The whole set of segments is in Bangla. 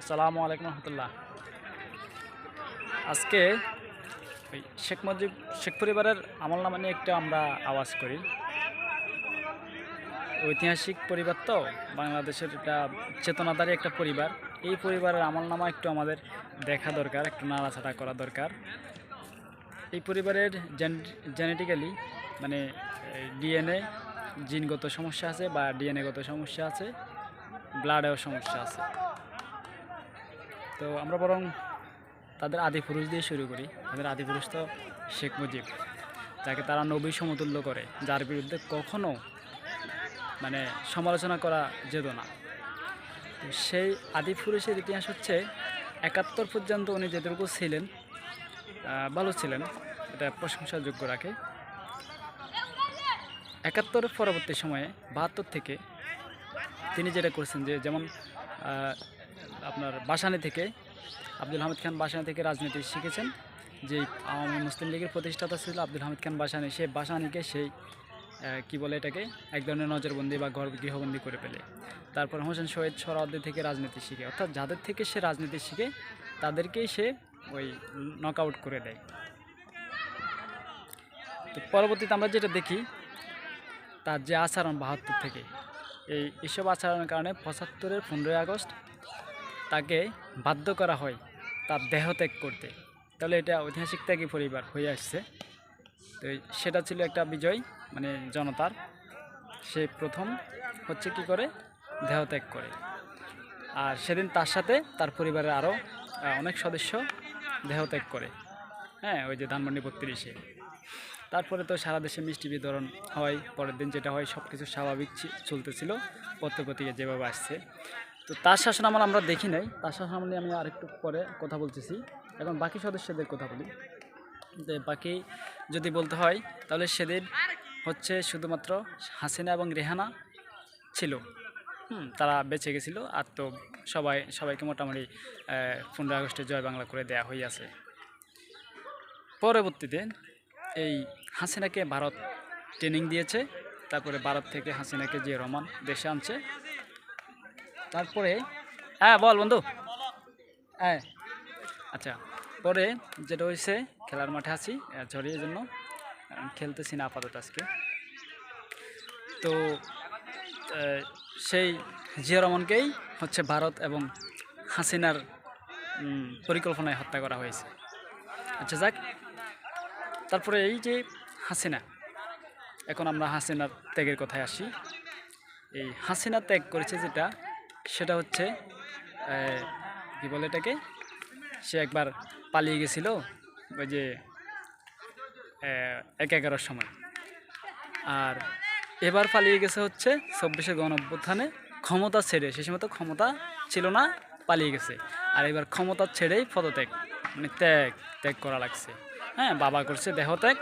আসসালামু আলাইকুম রহমতুল্লাহ। আজকে ওই শেখ মুজিব, শেখ পরিবারের আমল নামা নিয়ে একটা আমরা আওয়াজ করি। ঐতিহাসিক পরিবার তো, বাংলাদেশের একটা চেতনাদারী একটা পরিবার। এই পরিবারের আমল নামা একটু আমাদের দেখা দরকার, একটু নাড়াচাড়া করা দরকার। এই পরিবারের জেনেটিক্যালি মানে ডিএনএ জিনগত সমস্যা আছে বা ডিএনএগত সমস্যা আছে, ব্লাডেও সমস্যা আছে। তো আমরা বরং তাদের আদি পুরুষ দিয়ে শুরু করি। তাদের আদি পুরুষ তো শেখ মুজিব, যাকে তারা নবী সমতুল্য করে, যার বিরুদ্ধে কখনো মানে সমালোচনা করা যেত না। তো সেই আদি পুরুষের ইতিহাস হচ্ছে একাত্তর পর্যন্ত উনি যেটুকু ছিলেন ভালো ছিলেন, এটা প্রশংসাযোগ্য রাখে। একাত্তরের পরবর্তী সময়ে বাহাত্তর থেকে তিনি যেটা করেছেন যে যেমন আপনার বাসানি থেকে আব্দুল হামিদ খান বাসানি থেকে রাজনীতি শিখেছেন। যে আওয়ামী মুসলিম লীগের প্রতিষ্ঠাতা ছিল আব্দুল হামিদ খান বাসানি, সে বাসানিকে সেই কি বলে এটাকে, এক ধরনের নজরবন্দি বা ঘর গৃহবন্দী করে ফেলে। তারপর হোসেন শহীদ সরাওয়ার্দী থেকে রাজনীতি শিখে। অর্থাৎ যাদের থেকে সে রাজনীতি শিখে, তাদেরকেই সে ওই নক করে দেয়। তো পরবর্তীতে আমরা যেটা দেখি, তার যে আচরণ বাহাত্তর থেকে এই এসব আচরণের কারণে পঁচাত্তরের পনেরোই আগস্ট তাকে বাধ্য করা হয় তার দেহ ত্যাগ করতে। তাহলে এটা ঐতিহাসিক ত্যাগী পরিবার হয়ে আসছে। তো সেটা ছিল একটা বিজয় মানে জনতার। সে প্রথম হচ্ছে কি করে? দেহ ত্যাগ করে। আর সেদিন তার সাথে তার পরিবারের আরও অনেক সদস্য দেহ ত্যাগ করে। হ্যাঁ ওই যে ধানমন্ডি বত্রিশে। তারপরে তো সারা দেশে মিষ্টি বিতরণ হয়, পরের দিন যেটা হয় সব কিছু স্বাভাবিক চলতেছিল, পত্রপত্রিকা যেভাবে আসছে। তো তার শাসন আমল আমরা দেখি নাই, তার শাসন নিয়ে আমি আরেকটু পরে কথা বলতেছি। এখন বাকি সদস্যদের কথা বলি। যে বাকি যদি বলতে হয়, তাহলে সেদিন হচ্ছে শুধুমাত্র হাসিনা এবং রেহানা ছিল। হুম, তারা বেঁচে গেছিল, আর তো সবাই, সবাইকে মোটামুটি পনেরো আগস্টে জয় বাংলা করে দেয়া হইয়াছে পরবর্তীতে এই হাসিনাকে ভারত ট্রেনিং দিয়েছে, তারপরে ভারত থেকে হাসিনাকে যে রমান দেশে আনছে। তারপরে হ্যাঁ বল বন্ধু। হ্যাঁ। আচ্ছা পরে যেটা হয়েছে, খেলার মাঠে আছি ঝড়িয়ে জন্য খেলতেছি না আপাতত আজকে। তো সেই জিয়া রহমানকেই হচ্ছে ভারত এবং হাসিনার পরিকল্পনায় হত্যা করা হয়েছে। আচ্ছা যাক। তারপরে এই যে হাসিনা। এখন আমরা হাসিনার ত্যাগের কথায় আসি। এই হাসিনা ত্যাগ করেছে যেটা, সেটা হচ্ছে কি বলে এটাকে? সে একবার পালিয়ে গেছিল ওই যে এক এগারোর সময়। আর এবার পালিয়ে গেছে হচ্ছে চব্বিশে গণ অভ্যুত্থানে ক্ষমতা ছেড়ে, সে সময় তো ক্ষমতা ছিল না, পালিয়ে গেছে। আর এবার ক্ষমতা ছেড়েই পদত্যাগ মানে ত্যাগ ত্যাগ করা লাগছে। হ্যাঁ বাবা করছে দেহত্যাগ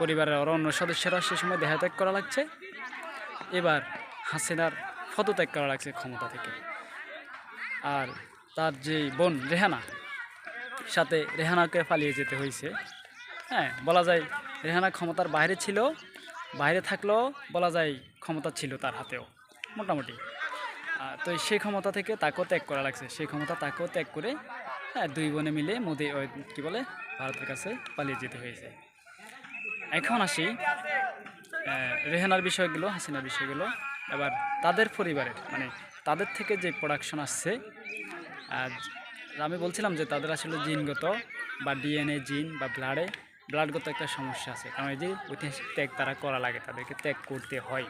পরিবারের আরও অন্য সদস্যরা সে সময় দেহত্যাগ করা লাগছে। এবার হাসিনার পদত্যাগ করা লাগছে ক্ষমতা থেকে। আর তার যে বোন রেহানা, সাথে রেহানাকে পালিয়ে যেতে হয়েছে। হ্যাঁ বলা যায় রেহানা ক্ষমতার বাইরে ছিল, বাইরে থাকলেও বলা যায় ক্ষমতা ছিল তার হাতেও, মোটামুটি। তো সেই ক্ষমতা থেকে তাকেও ত্যাগ করা লাগছে। সেই ক্ষমতা তাকেও ত্যাগ করে হ্যাঁ দুই বোনে মিলে মোদি কী বলে, ভারতের কাছে পালিয়ে যেতে হয়েছে। এখন আসি রেহানার বিষয়গুলো হাসিনার বিষয়গুলো। এবার তাদের পরিবারের মানে তাদের থেকে যে প্রোডাকশন আসছে আর আমি বলছিলাম যে তাদের আসলে জিনগত বা ডিএনএ জিন বা ব্লাডে ব্লাডগত একটা সমস্যা আছে। কারণ এই যে ঐতিহাসিক ত্যাগ তারা করা লাগে তাদেরকে ত্যাগ করতে হয়।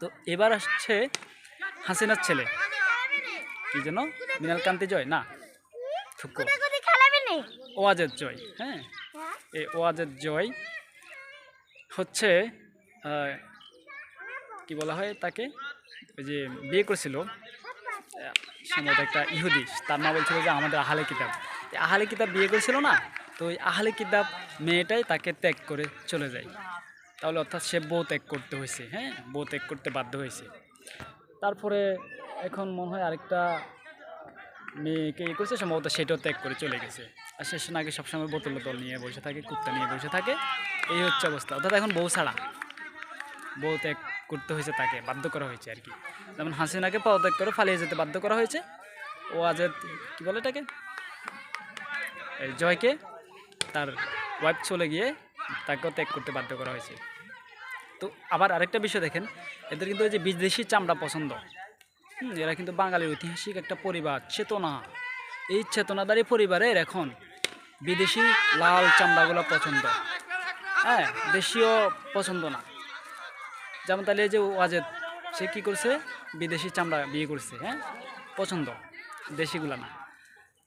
তো এবার আসছে হাসিনার ছেলে। কি যেন? মিনাল কান্তি জয়? না। ওয়াজের জয় হ্যাঁ? এই ওয়াজের জয় হচ্ছে কি বলা হয় তাকে? ওই যে বিয়ে করেছিল, সম্ভবত একটা ইহুদি, তার মা বলছিল যে আমাদের আহালে কিতাব। আহালে কিতাব বিয়ে করেছিল না, তো ওই আহালে কিতাব মেয়েটাই তাকে ত্যাগ করে চলে যায়। তাহলে অর্থাৎ সে বউ ত্যাগ করতে হয়েছে হ্যাঁ? বউ ত্যাগ করতে বাধ্য হয়েছে। তারপরে এখন মনে হয় আরেকটা মেয়েকে ইয়ে করছে, সম্ভবত সেটাও ত্যাগ করে চলে গেছে। আর শেষ নাকি সবসময় বোতল দল নিয়ে বসে থাকে, কুত্তা নিয়ে বসে থাকে। এই হচ্ছে অবস্থা। অর্থাৎ এখন বউ ছাড়া। বউ ত্যাগ করতে হয়েছে তাকে, বাধ্য করা হয়েছে আর কি। যেমন হাসিনাকে পদত্যাগ করে পালিয়ে যেতে বাধ্য করা হয়েছে। ও আজেদ, কী বলে এটাকে? জয়কে তার ওয়াইফ চলে গিয়ে তাকেও ত্যাগ করতে বাধ্য করা হয়েছে। তো আবার আরেকটা বিষয় দেখেন, এদের কিন্তু ওই যে বিদেশি চামড়া পছন্দ। এরা কিন্তু বাঙালির ঐতিহাসিক একটা পরিবার, চেতনা। এই চেতনাদারী পরিবারের এখন বিদেশি লাল চামড়াগুলো পছন্দ। হ্যাঁ দেশীয় পছন্দ না। যেমন তাহলে যে ওয়াজেদ, সে কী করছে? বিদেশি চামড়া বিয়ে করছে হ্যাঁ? পছন্দ, দেশিগুলা না।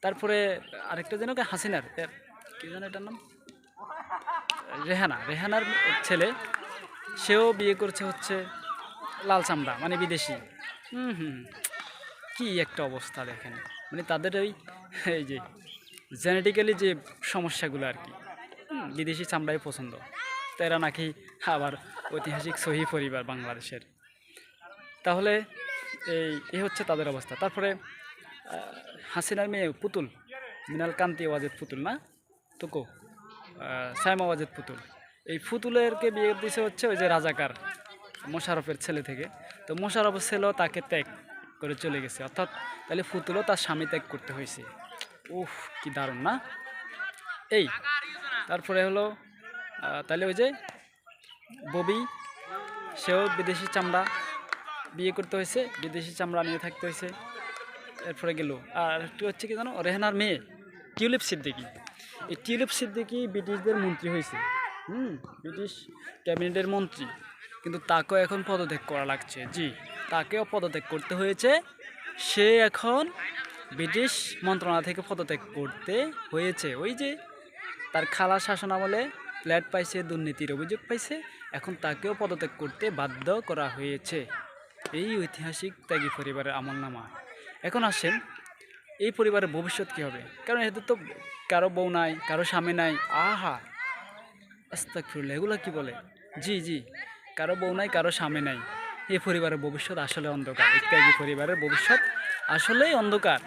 তারপরে আরেকটা যেন হাসিনার কি যেন এটার নাম? রেহানা, রেহানার ছেলে, সেও বিয়ে করছে হচ্ছে লাল চামড়া মানে বিদেশি। হুম হুম কি একটা অবস্থা দেখেন। মানে তাদের ওই, এই যে জেনেটিক্যালি যে সমস্যাগুলো আর কি। বিদেশি চামড়াই পছন্দ। তো এরা নাকি আবার ঐতিহাসিক সহি পরিবার বাংলাদেশের। তাহলে এই এই হচ্ছে তাদের অবস্থা। তারপরে হাসিনার মেয়ে পুতুল, মিনাল কান্তি ওয়াজেদ পুতুল না? তোকো সাইমা ওয়াজেদ পুতুল। এই পুতুলেরকে বিয়ে দিছে হচ্ছে ওই যে রাজাকার মোশারফের ছেলে থেকে। তো মোশারফের ছেলেও তাকে ত্যাগ করে চলে গেছে। অর্থাৎ তাহলে পুতুলও তার স্বামী ত্যাগ করতে হয়েছে। উফ, কি দারুণ না? এই তারপরে হলো তাহলে ওই যে ববি, সেও বিদেশি চামড়া বিয়ে করতে হয়েছে, বিদেশি চামড়া নিয়ে থাকতে হয়েছে, এরপরে গেল। আর একটু হচ্ছে কি জানো, রেহানার মেয়ে, টিউলিপ সিদ্দিকি। এই টিউলিপ সিদ্দিকি ব্রিটিশদের মন্ত্রী হয়েছে। হুম, ব্রিটিশ ক্যাবিনেটের মন্ত্রী। কিন্তু তাকেও এখন পদত্যাগ করা লাগছে। জি, তাকেও পদত্যাগ করতে হয়েছে। সে এখন ব্রিটিশ মন্ত্রণালয় থেকে পদত্যাগ করতে হয়েছে। ওই যে তার খালা শাসন আমলে ফ্ল্যাট পাইছে, দুর্নীতির অভিযোগ পাইছে। এখন তাকেও পদত্যাগ করতে বাধ্য করা হয়েছে। এই ঐতিহাসিক ত্যাগী পরিবারের আমলনামা। এখন আসেন, এই পরিবারের ভবিষ্যৎ কী হবে? কারণ এদের তো কারও বউ নাই, কারও স্বামী নাই। আহা! আস্তাক ফিরলে এগুলো কি বলে? জি জি। কারও বউ নাই, কারও স্বামী নাই। এই পরিবারের ভবিষ্যৎ আসলে অন্ধকার। ত্যাগী পরিবারের ভবিষ্যৎ আসলেই অন্ধকার।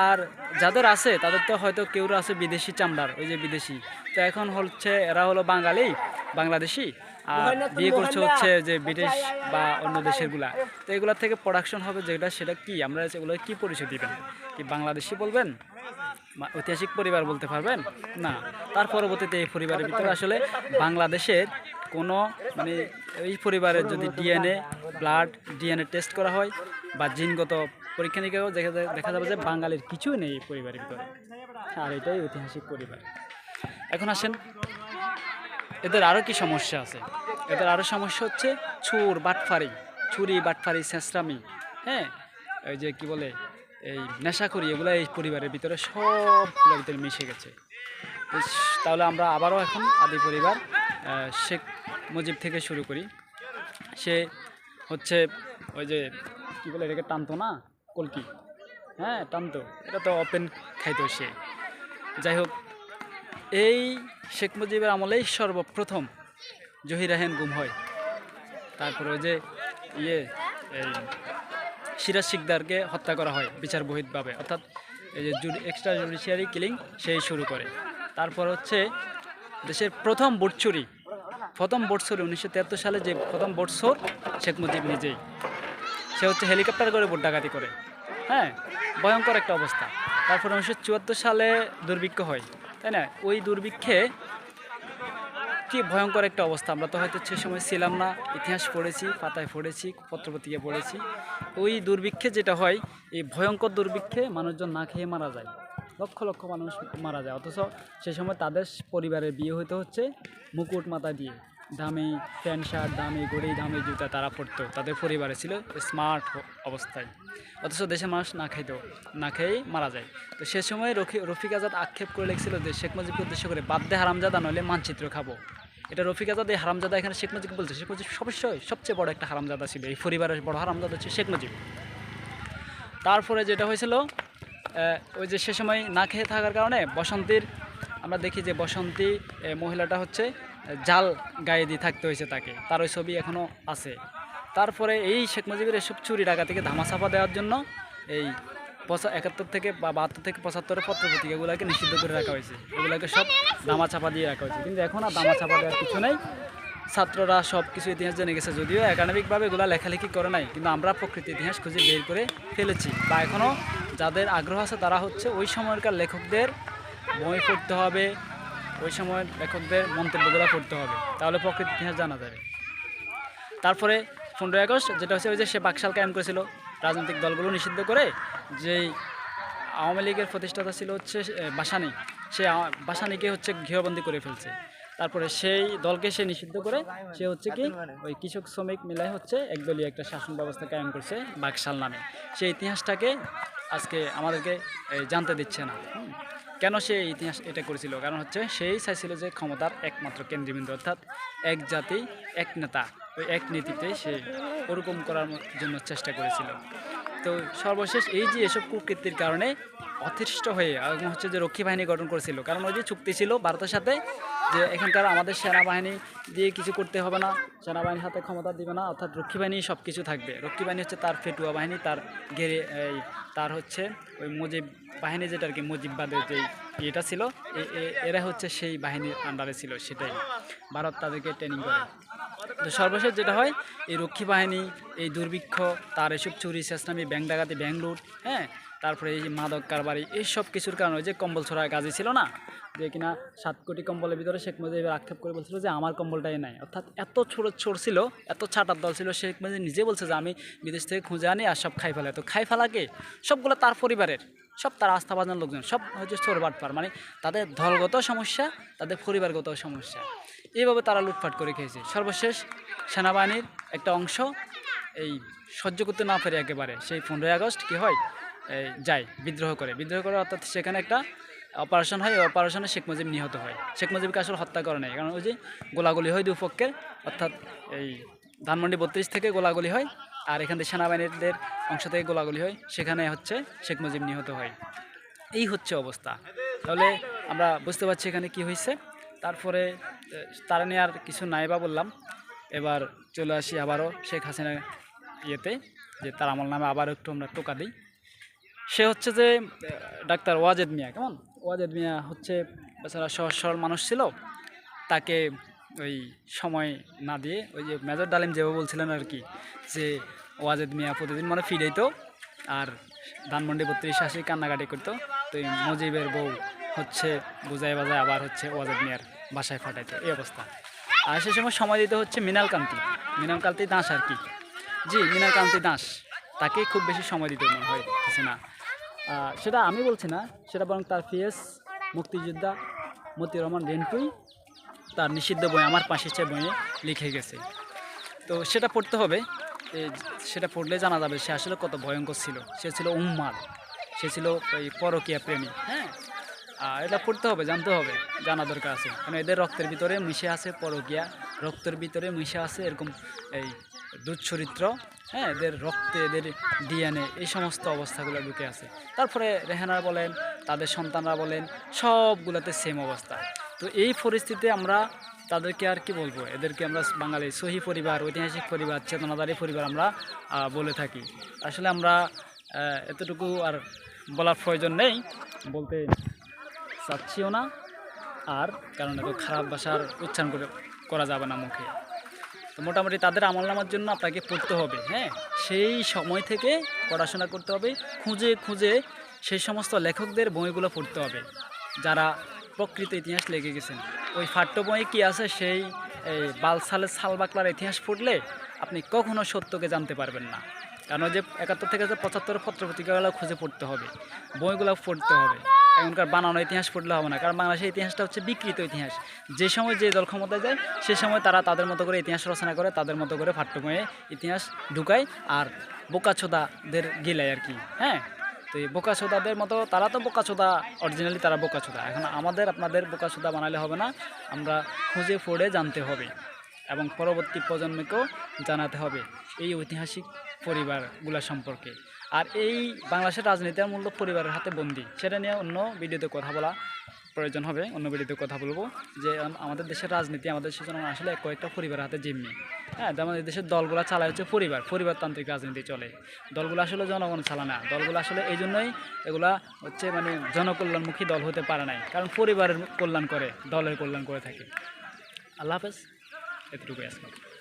আর যাদের আছে তাদের তো হয়তো কেউ আছে বিদেশি চামড়ার ওই যে বিদেশি। তো এখন হচ্ছে এরা হলো বাঙালি বাংলাদেশি আর বিয়ে করছে হচ্ছে যে ব্রিটিশ বা অন্য দেশেরগুলা তো এগুলা থেকে প্রোডাকশন হবে যেটা সেটা কি? আমরা এগুলো কি পরিচয় দিবেন? কি বাংলাদেশি বলবেন? ঐতিহাসিক পরিবার বলতে পারবেন? না। তার পরবর্তীতে এই পরিবারের ভিতরে আসলে বাংলাদেশের কোনো মানে এই পরিবারের যদি ডিএনএ ব্লাড ডিএনএ টেস্ট করা হয় বা জিনগত পরীক্ষা নিরীক্ষাও দেখা দেখা যাবে যে বাঙালির কিছুই নেই পরিবারের ভিতরে। আর এটাই ঐতিহাসিক পরিবার। এখন আসেন, এদের আরও কি সমস্যা আছে? এদের আরও সমস্যা হচ্ছে চুর, বাটফারি। চুরি, বাটফারি শেষরামি হ্যাঁ? ওই যে কি বলে, এই নেশাখড়ি এগুলো এই পরিবারের ভিতরে সবগুলোর ভিতরে মিশে গেছে। তাহলে আমরা আবারও এখন আদি পরিবার শেখ মুজিব থেকে শুরু করি। সে হচ্ছে ওই যে, কি বলে, এটাকে টানতো না? কলকি হ্যাঁ টানতো এটা তো ওপেন খাইতো সে। যাই হোক এই শেখ মুজিবের আমলেই সর্বপ্রথম জহির রাহেন গুম হয়। তারপরে ওই যে ইয়ে এই সিরাজ শিকদারকে হত্যা করা হয় বিচার বহিতভাবে অর্থাৎ এই যে এক্সট্রা জুডিশিয়ারি কিলিং সেই শুরু করে। তারপর হচ্ছে দেশের প্রথম ভোট চুরি প্রথম ভোট চুরি উনিশশো তিয়াত্তর সালে যে প্রথম ভোট চোর শেখ মুজিব নিজেই। সে হচ্ছে হেলিকপ্টার করে ভোট ডাকাতি করে। হ্যাঁ ভয়ঙ্কর একটা অবস্থা। তারপর উনিশশো চুয়াত্তর সালে দুর্ভিক্ষ হয়, তাই না? ওই দুর্ভিক্ষে কি ভয়ঙ্কর একটা অবস্থা। আমরা তো হয়তো সে সময় ছিলাম না, ইতিহাস পড়েছি, পাতায় পড়েছি, পত্রপত্রিকা পড়েছি। ওই দুর্ভিক্ষে যেটা হয়, এই ভয়ঙ্কর দুর্ভিক্ষে মানুষজন না খেয়ে মারা যায়। লক্ষ লক্ষ মানুষ মারা যায়, অথচ সে সময় তাদের পরিবারের বিয়ে হইতে হচ্ছে মুকুট মাথা দিয়ে। দামি প্যান্ট শার্ট, দামি ঘড়ি, দামি জুতা তারা পরতো। তাদের পরিবারে ছিল স্মার্ট অবস্থায়। অথচ দেশের মানুষ না খাইতো, না খেয়েই মারা যায়। তো সে সময় রফি রফিক আজাদ আক্ষেপ করে লেগেছিল যে, শেখ মুজিবকে উদ্দেশ্য করে বাদ্যে হারামজাদা, নইলে মানচিত্র খাব। এটা রফিক আজাদ, এই হারামজাদা এখানে শেখ মুজিব বলছে, শেখ মুজিব অবশ্যই সবচেয়ে বড় একটা হারামজাদা ছিল। এই পরিবারের বড় হারামজাদা হচ্ছে শেখ মুজিব। তারপরে যেটা হয়েছিল ওই যে সে সময় না খেয়ে থাকার কারণে বসন্তীর, আমরা দেখি যে বসন্তী মহিলাটা হচ্ছে জাল গায়ে দিয়ে থাকতে হয়েছে তাকে। তার ওই ছবি এখনও আছে। তারপরে এই শেখ মুজিবের এসব চুরি ডাকা থেকে ধামাচাপা দেওয়ার জন্য এই পঁচা, একাত্তর থেকে বা বাহাত্তর থেকে পঁচাত্তরের পত্রপত্রিকাগুলোকে নিষিদ্ধ করে রাখা হয়েছে। এগুলোকে সব দামাচাপা দিয়ে রাখা হয়েছে। কিন্তু এখন আর দামাচাপা দেওয়ার কিছু নেই। ছাত্ররা সব কিছু ইতিহাস জেনে গেছে। যদিও একাডেমিকভাবে এগুলো লেখালেখি করে নাই, কিন্তু আমরা প্রকৃতি ইতিহাস খুঁজে বের করে ফেলেছি। বা এখনও যাদের আগ্রহ আছে তারা হচ্ছে ওই সময়কার লেখকদের বই পড়তে হবে ওই সময় লেখকদের মন্তব্যগুলো পড়তে হবে। তাহলে প্রকৃত ইতিহাস জানা যাবে। তারপরে পনেরোই আগস্ট যেটা হচ্ছে ওই যে সে বাকশাল কায়েম করেছিল রাজনৈতিক দলগুলো নিষিদ্ধ করে, যেই আওয়ামী লীগের প্রতিষ্ঠাতা ছিল হচ্ছে বাসানি। সে বাসানিকে হচ্ছে গৃহবন্দী করে ফেলছে। তারপরে সেই দলকে সে নিষিদ্ধ করে, সে হচ্ছে কি, ওই কৃষক শ্রমিক মিলাই হচ্ছে একদলীয় একটা শাসন ব্যবস্থা কায়েম করছে বাকশাল নামে। সেই ইতিহাসটাকে আজকে আমাদেরকে জানতে দিচ্ছে না। কেন সে ইতিহাস এটা করেছিল? কারণ হচ্ছে সেই চাইছিল যে ক্ষমতার একমাত্র কেন্দ্রবিন্দু, অর্থাৎ এক জাতি, এক নেতা, ওই এক নীতিতে সে ওরকম করার জন্য চেষ্টা করেছিল। তো সর্বশেষ এই যে এসব কুকৃতির কারণে অতিষ্ঠ হয়ে হচ্ছে যে রক্ষী বাহিনী গঠন করেছিল। কারণ ওই যে চুক্তি ছিল ভারতের সাথে যে এখানকার আমাদের সেনাবাহিনী দিয়ে কিছু করতে হবে না, সেনাবাহিনীর হাতে ক্ষমতা দিবে না, অর্থাৎ রক্ষী বাহিনী সব কিছু থাকবে। রক্ষী বাহিনী হচ্ছে তার ফেটুয়া বাহিনী, তার গেরে, এই, তার হচ্ছে ওই মুজিব বাহিনী যেটা আর কি, মুজিববাদের যে ইয়েটা ছিল এরা হচ্ছে সেই বাহিনীর আন্ডারে ছিল, সেটাই। ভারত তাদেরকে ট্রেনিং করে। সর্বশেষ যেটা হয়, এই রক্ষী বাহিনী, এই দুর্ভিক্ষ, তার এসব চুরি চেষ্টামি ব্যাংক ডাকাতি, ব্যাংক হ্যাঁ? তারপরে এই মাদক কারবারি, এই সব কিছুর কারণে ওই যে কম্বল ছড়া গাজী ছিল না? যে কিনা সাত কোটি কম্বলের ভিতরে শেখ মুজিব আক্ষেপ করে বলছিল যে আমার কম্বলটাই নাই। অর্থাৎ এত ছোট ছোট ছিল, এত ছাটার দল ছিল, শেখ মুজিব নিজে বলছে যে আমি বিদেশ থেকে খুঁজে আনি আর সব খাই ফেলে। তো খাই ফেলাকে সবগুলো তার পরিবারের। সব তার আস্থাভাজন লোকজন। সব হচ্ছে চোর বাটপার। মানে তাদের দলগত সমস্যা, তাদের পরিবারগত সমস্যা। এইভাবে তারা লুটপাট করে খেয়েছে। সর্বশেষ সেনাবাহিনীর একটা অংশ এই সহ্য করতে না পেরে একেবারে সেই পনেরোই আগস্ট কী হয় যায় বিদ্রোহ করে। বিদ্রোহ করে অর্থাৎ সেখানে একটা অপারেশন হয় অপারেশনে শেখ মুজিব নিহত হয়। শেখ মুজিবকে আসলে হত্যা করে নাই, কারণ ওই যে গোলাগুলি হয় দুপক্ষের, অর্থাৎ এই ধানমন্ডি বত্রিশ থেকে গোলাগুলি হয়, আর এখান থেকে সেনাবাহিনীদের অংশ থেকে গোলাগুলি হয়, সেখানে হচ্ছে শেখ মুজিব নিহত হয়। এই হচ্ছে অবস্থা। তাহলে আমরা বুঝতে পারছি এখানে কি হয়েছে। তারপরে তারা নিয়ে আর কিছু নাই বা বললাম। এবার চলে আসি আবারও শেখ হাসিনার ইয়েতে, যে তার আমল নামে আবারও একটু আমরা টোকা দিই। সে হচ্ছে যে ডাক্তার ওয়াজেদ মিয়া, কেমন? ওয়াজেদ মিয়া হচ্ছে বেচারা সহজ সরল মানুষ ছিল। তাকে ওই সময় না দিয়ে ওই যে মেজর ডালিম যেভাবে বলছিলেন আর কি, যে ওয়াজেদ মিয়া প্রতিদিন মানে ফিরেইতো, আর ধানমন্ডি বত্রিশ আসি কান্নাকাটি করতো। তো এই মুজিবের বউ হচ্ছে বুঝায় বাজায় আবার হচ্ছে ওয়াজেদ মিয়ার বাসায় ফাটাইতো। এই অবস্থা। আর সে সময় সময় দিতে হচ্ছে মৃণাল কান্তি। মৃণাল কান্তি দাস আর কি। জি মৃণাল কান্তি দাস। তাকে খুব বেশি সময় দিতে মনে হয় আহ, সেটা আমি বলছি না সেটা বরং তার পিএস মুক্তিযোদ্ধা মতিউর রহমান রেন্টুই তার নিষিদ্ধ বই আমার পাশে চেয়ে বইয়ে লিখে গেছে। তো সেটা পড়তে হবে। সেটা পড়লে জানা যাবে সে আসলে কত ভয়ঙ্কর ছিল। সে ছিল উম্মাদ। সে ছিল ওই পরকীয়া প্রেমী হ্যাঁ? এটা পড়তে হবে, জানতে হবে, জানা দরকার আছে। কারণ এদের রক্তের ভিতরে মিশে আছে পরকীয়া, রক্তের ভিতরে মিশে আছে এরকম এই দুচ্চরিত্র হ্যাঁ এদের রক্তে, এদের ডিএনএ, এই সমস্ত অবস্থাগুলো ঢুকে আছে। তারপরে রেহানা বলেন, তাদের সন্তানরা বলেন, সবগুলোতে সেম অবস্থা। তো এই পরিস্থিতিতে আমরা তাদেরকে আর কি বলব? এদেরকে আমরা বাঙালি, সহি পরিবার, ঐতিহাসিক পরিবার চেতনাদারী পরিবার আমরা বলে থাকি। আসলে আমরা এতটুকু আর বলার প্রয়োজন নেই। বলতে চাচ্ছিও না আর কারণ এত খারাপ ভাষার উচ্চারণ করে করা যাবে না মুখে। তো মোটামুটি তাদের আমল নামার জন্য আপনাকে পড়তে হবে হ্যাঁ? সেই সময় থেকে পড়াশোনা করতে হবে, খুঁজে খুঁজে সেই সমস্ত লেখকদের বইগুলো পড়তে হবে, যারা প্রকৃত ইতিহাস লেগে গেছেন। ওই ফাট্য বই কি আছে? সেই বালসালের সালবাকলার ইতিহাস পড়লে আপনি কখনো সত্যকে জানতে পারবেন না। কারণ যে একাত্তর থেকে যে পঁচাত্তর পত্রপত্রিকাগুলো খুঁজে পড়তে হবে, বইগুলো পড়তে হবে। এখনকার বানানো ইতিহাস পড়লে হবে না। কারণ বাংলাদেশের ইতিহাসটা হচ্ছে বিকৃত ইতিহাস। যে সময় যে দল ক্ষমতায় যায়, সে সময় তারা তাদের মতো করে ইতিহাস রচনা করে, তাদের মতো করে পাঠ্যবইয়ে ইতিহাস ঢুকায় আর বোকাছোদাদের গিলায় আর কি হ্যাঁ? তো এই বোকাছোদাদের মতো, তারা তো বোকাছোদা অরিজিনালি তারা বোকাছোদা। এখন আমাদের, আপনাদের বোকাছোদা বানালে হবে না, আমরা খুঁজে পড়ে জানতে হবে এবং পরবর্তী প্রজন্মকেও জানাতে হবে। এই ঐতিহাসিক পরিবারগুলো সম্পর্কে। আর এই বাংলাদেশের রাজনীতির মূল্য পরিবারের হাতে বন্দি, সেটা নিয়ে অন্য ভিডিওতে কথা বলা প্রয়োজন হবে, অন্য ভিডিওতে কথা বলব যে আমাদের দেশের রাজনীতি, আমাদের দেশের জন্য আসলে কয়েকটা পরিবারের হাতে জিম্মি। হ্যাঁ আমাদের দেশের দলগুলো চালায় হচ্ছে পরিবার, পরিবারতান্ত্রিক রাজনীতি চলে। দলগুলো আসলে জনগণ চালা না। দলগুলো আসলে এই জন্যই এগুলা হচ্ছে মানে জনকল্যাণমুখী দল হতে পারে নাই। কারণ পরিবারের কল্যাণ করে, দলের কল্যাণ করে থাকে। আল্লাহ হাফেজ। এতটুকুই আজকে।